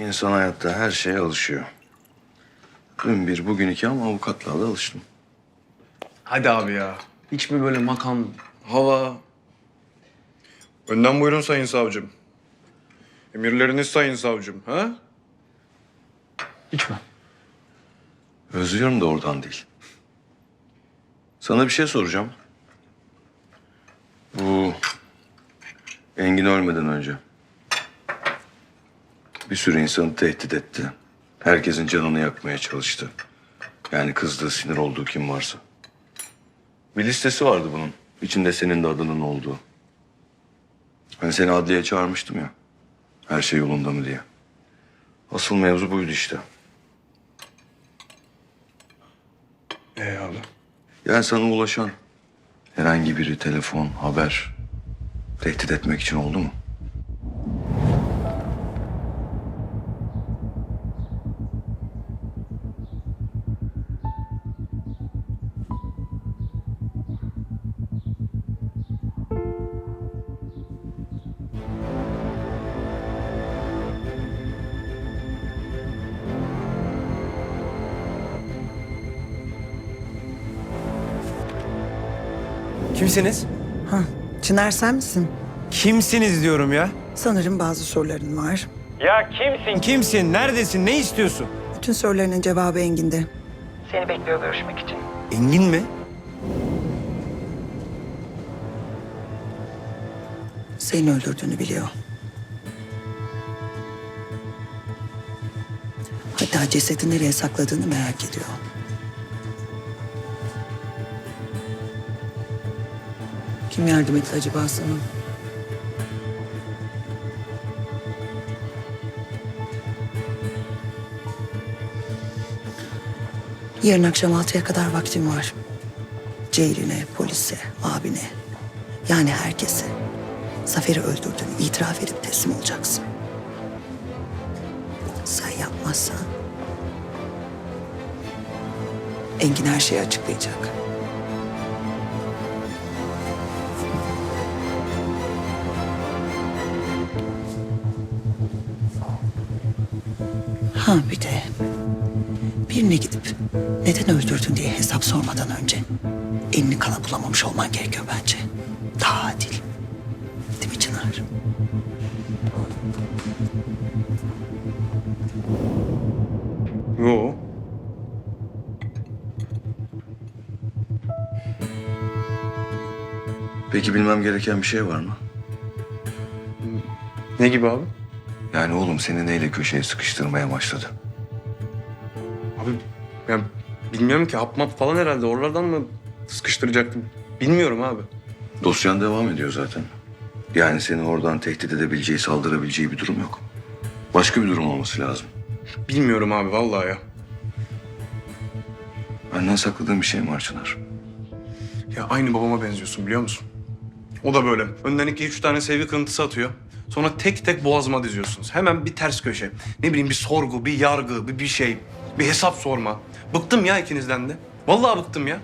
İnsan hayatta her şeye alışıyor. Dün bir, bugün iki ama avukatlığa da alıştım. Hadi abi ya. Hiç mi böyle makam... Hava. Önden buyurun sayın savcım. Emirleriniz sayın savcım. Ha? Hiç mi? Özlüyorum da oradan değil. Sana bir şey soracağım. Bu Engin ölmeden önce bir sürü insanı tehdit etti. Herkesin canını yakmaya çalıştı. Yani kızdığı, sinir olduğu kim varsa. Bir listesi vardı bunun. İçinde senin de adının olduğu. Ben seni adliyeye çağırmıştım ya. Her şey yolunda mı diye. Asıl mevzu buydu işte. Ee abi? Yani sana ulaşan herhangi biri telefon, haber tehdit etmek için oldu mu? Kimsiniz? Ha, Çınar sen misin? Kimsiniz diyorum ya. Sanırım bazı soruların var. Ya kimsin? Kimsin? Neredesin? Ne istiyorsun? Bütün sorularının cevabı Engin'de. Seni bekliyor görüşmek için. Engin mi? Seni öldürdüğünü biliyor. Hatta cesedi nereye sakladığını merak ediyor. Kim yardım etti acaba sana? Yarın akşam altıya kadar vaktim var. Ceylin'e, polise, abine. Yani herkese. Zafer'i öldürdüğünü itiraf edip teslim olacaksın. Sen yapmazsan... Engin her şeyi açıklayacak. Ha bir de birine gidip neden öldürdün diye hesap sormadan önce elini kana bulamamış olman gerekiyor bence. Daha adil. Değil mi Çınar? Yo. Peki bilmem gereken bir şey var mı? Ne gibi abi? Yani oğlum seni neyle köşeye sıkıştırmaya başladı? Abi ben bilmiyorum ki hap map falan herhalde oralardan mı sıkıştıracaktım? Bilmiyorum abi. Dosyan devam ediyor zaten. Yani seni oradan tehdit edebileceği, saldırabileceği bir durum yok. Başka bir durum olması lazım. Bilmiyorum abi vallahi ya. Benden sakladığın bir şey mi var Çınar? Ya aynı babama benziyorsun biliyor musun? O da böyle. Önden iki üç tane sevgi kırıntısı atıyor. Sonra tek tek boğazıma diziyorsunuz. Hemen bir ters köşe. Ne bileyim bir sorgu, bir yargı, bir bir şey. Bir hesap sorma. Bıktım ya ikinizden de. Vallahi bıktım ya.